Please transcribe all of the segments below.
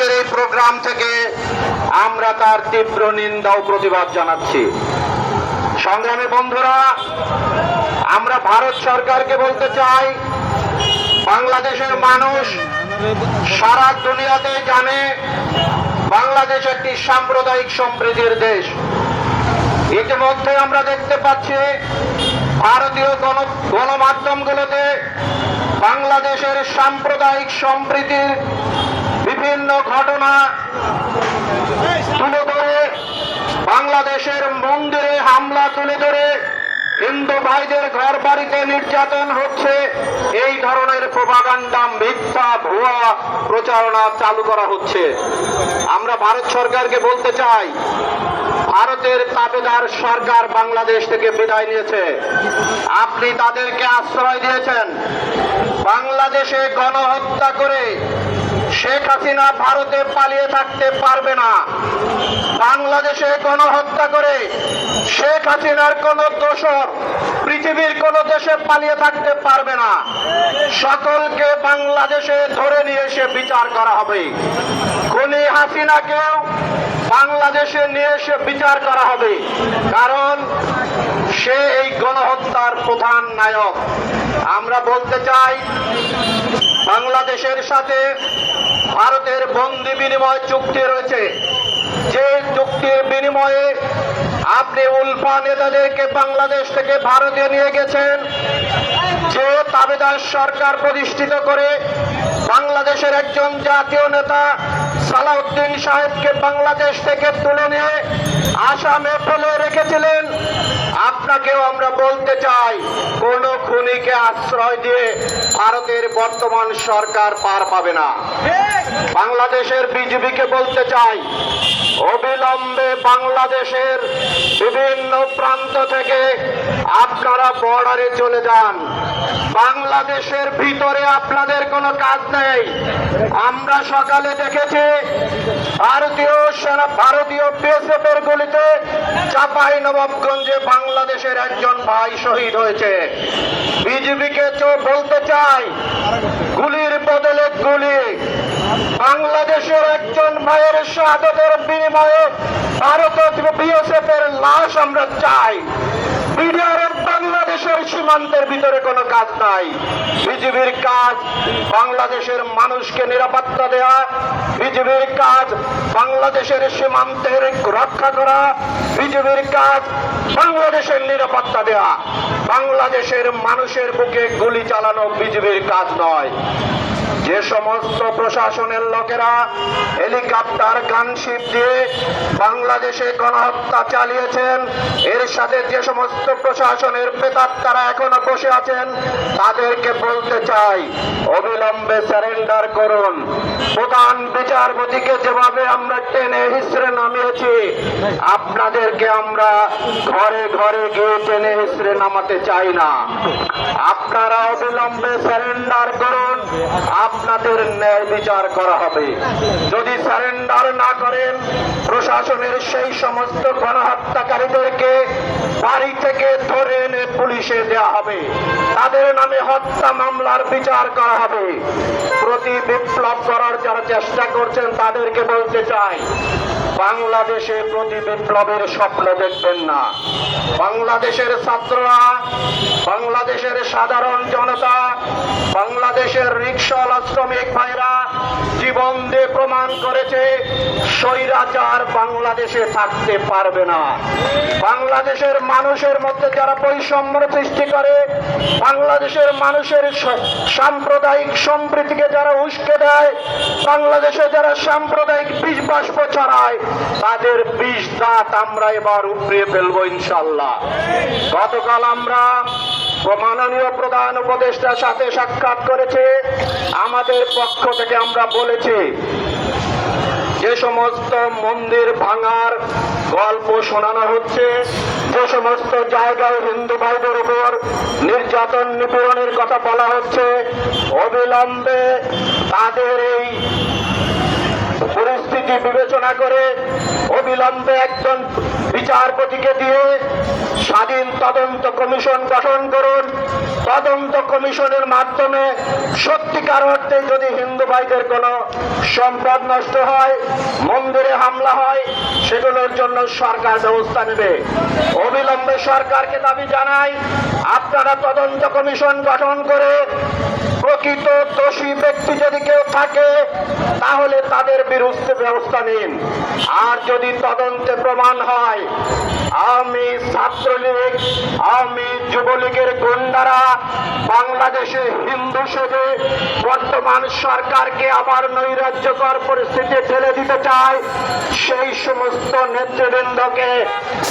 আজকের এই প্রোগ্রাম থেকে আমরা তার তীব্র নিন্দা ও প্রতিবাদ জানাচ্ছি। সংগ্রামী বন্ধুরা, আমরা ভারত সরকারকে বলতে চাই, বাংলাদেশের মানুষ সারা দুনিয়াতে জানে বাংলাদেশ একটি সাম্প্রদায়িক সম্প্রীতির দেশ। ইতিমধ্যে আমরা দেখতে পাচ্ছি ভারতীয় গণ, গণমাধ্যমগুলোতে বাংলাদেশের সাম্প্রদায়িক সম্প্রীতির বিভিন্ন ঘটনা তুলে ধরে, বাংলাদেশের মন্দিরে হামলা তুলে ধরে, হিন্দু ভাইদের ঘর বাড়িতে নির্যাতন হচ্ছে, এই ধরনের প্রভাগান্ডা মিথ্যা, ভুয়া প্রচারণা চালু করা হচ্ছে। আমরা ভারত সরকারকে বলতে চাই, ভারতের তাবেদার সরকার বাংলাদেশ থেকে বিদায় নিয়েছে। আপনি তাদেরকে আশ্রয় দিয়েছেন। বাংলাদেশে গণহত্যা করে শেখ হাসিনা ভারতে পালিয়ে থাকতে পারবে না। বাংলাদেশে গণহত্যা করে শেখ হাসিনার কোন দোষর পৃথিবীর কোন দেশে পালিয়ে থাকতে পারবে না। সকলকে বাংলাদেশে ধরে নিয়ে এসে বিচার করা হবে। খুনি হাসিনাকেও বাংলাদেশে নিয়ে এসে বিচার করা হবে। কারণ সে এই গণহত্যার প্রধান নায়ক। আমরা বলতে চাই, বাংলাদেশের সাথে ভারতের বন্দি বিনিময় চুক্তি রয়েছে। যে চুক্তির বিনিময়ে আপনি উলফা নেতাদেরকে বাংলাদেশ থেকে ভারতে নিয়ে গেছেন, যে তাবেদার সরকার প্রতিষ্ঠিত করে বাংলাদেশের একজন জাতীয় নেতা সালাউদ্দিন সাহেবকে বাংলাদেশ থেকে তুলে নিয়ে আসামে ফেলে রেখেছিলেন। আপনাকেও আমরা বলতে চাই, কোন খুনিকে আশ্রয় দিয়ে ভারতের বর্তমান সরকার পার পাবে না। বাংলাদেশের বিজেপিকে বলতে চাই, অবিলম্বে বাংলাদেশের বিভিন্ন প্রান্ত থেকে আপনারা বর্ডারে চলে যান। বাংলাদেশের ভিতরে আপনাদের কোনো কাজ নেই। আমরা সকালে দেখেছি ভারতীয় সেনা, ভারতীয় বিএসএফ এর গুলিতে চাপাই নবাবগঞ্জে বাংলাদেশের একজন ভাই শহীদ হয়েছে। বিজেপিকে তো বলতে চাই, গুলির বদলে গুলি। বাংলাদেশের একজন ভাইয়ের শাহাদতের বিনিময়ে ভারত বিএসএফ এর লাশ আমরা চাই। বিডিআরএফ বাংলাদেশের সীমান্তের ভিতরে কোনো কাজ নাই। বিজিবির কাজ বাংলাদেশের মানুষকে নিরাপত্তা দেওয়া বিজিবির কাজ বাংলাদেশের সীমান্তের রক্ষা করা, বিজিবির কাজ বাংলাদেশের নিরাপত্তা দেওয়া বাংলাদেশের মানুষের বুকে গুলি চালানো বিজিবির কাজ নয়। যে সমস্ত প্রশাসনের লোকেরা হেলিকপ্টার, গানশিপ দিয়ে বাংলাদেশে গণহত্যা চালিয়েছেন, এর সাথে যে সমস্ত প্রশাসনের তারা এখনও বসে আছেন, তাদেরকে বলতে চাই, অবিলম্বে স্যারেন্ডার করুন। প্রধান বিচারপতিকে যেভাবে আমরা টেনে হিসড়ে নামিয়েছি, আপনাদেরকে আমরা ঘরে ঘরে গিয়ে টেনে হিসড়ে নামাতে চাই না। আপনারা অবিলম্বে স্যারেন্ডার করুন আপনাদের ন্যায় বিচার করা হবে। যদি সারেন্ডার না করেন, প্রশাসনের সেই সমস্ত গণহত্যাকারীদেরকে বাড়ি থেকে ধরে এনে পুলিশে দেওয়া হবে। তাদের নামে হত্যা মামলার বিচার করা হবে। প্রতি বিপ্লব করার যারা চেষ্টা করছেন, তাদেরকে বলতে চাই, বাংলাদেশে প্রতি বিপ্লবের স্বপ্ন দেখবেন না। বাংলাদেশের ছাত্ররা বাংলাদেশের সাধারণ জনতা, বাংলাদেশের রিক্সাওয়ালা শ্রমিক ভাইরা জীবন দিয়ে প্রমাণ করেছে, স্বৈরাচার বাংলাদেশে থাকতে পারবে না। বাংলাদেশের মানুষের মধ্যে যারা বৈষম্য সৃষ্টি করে, বাংলাদেশের মানুষের সাম্প্রদায়িক সম্প্রীতিকে যারা উস্কে দেয়, বাংলাদেশে যারা সাম্প্রদায়িক বিষ বাষ্প ছড়ায়, তাদের বিষ দাঁত আমরা এবার উপড়িয়ে ফেলব ইনশাল্লাহ গতকাল আমরা মাননীয় প্রধান উপদেষ্টার সাথে সাক্ষাৎ করেছে। আমাদের পক্ষ থেকে আমরা বলেছি, যে সমস্ত মন্দির ভাঙার গল্প শোনানো হচ্ছে, যে সমস্ত জায়গায় হিন্দু ভাইদের উপর নির্যাতন নিপীড়নের কথা বলা হচ্ছে, অবিলম্বে তাদের এই পরিস্থিতি বিবেচনা করে অবিলম্বে একজন বিচারপতিকে দিয়ে স্বাধীন তদন্ত কমিশন গঠন করুন। তদন্ত কমিশনের মাধ্যমে সত্যিকার অর্থে যদি হিন্দু ভাইদের কোনো সম্পদ নষ্ট হয়, মন্দিরে হামলা হয়, সেগুলোর জন্য সরকার ব্যবস্থা নেবে। অবিলম্বে সরকারকে দাবি জানাই, আপনারা তদন্ত কমিশন গঠন করে প্রকৃত দোষী ব্যক্তি যদি কেউ থাকে, তাহলে তাদের বিরুদ্ধে ব্যবস্থা নিন। আর যদি তদন্তে প্রমাণ হয়, আমি ছাত্রলীগ, আমি যুবলীগের গুন্ডারা, বাংলাদেশে হিন্দু সেজে বর্তমান সরকারকে আবার নৈরাজ্যকর পরিস্থিতি ঠেলে দিতে চায় সেই সমস্ত নেতৃবৃন্দকে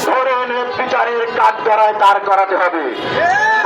ধরে বিচারের কাঠগড়ায় দাঁড় করাতে হবে।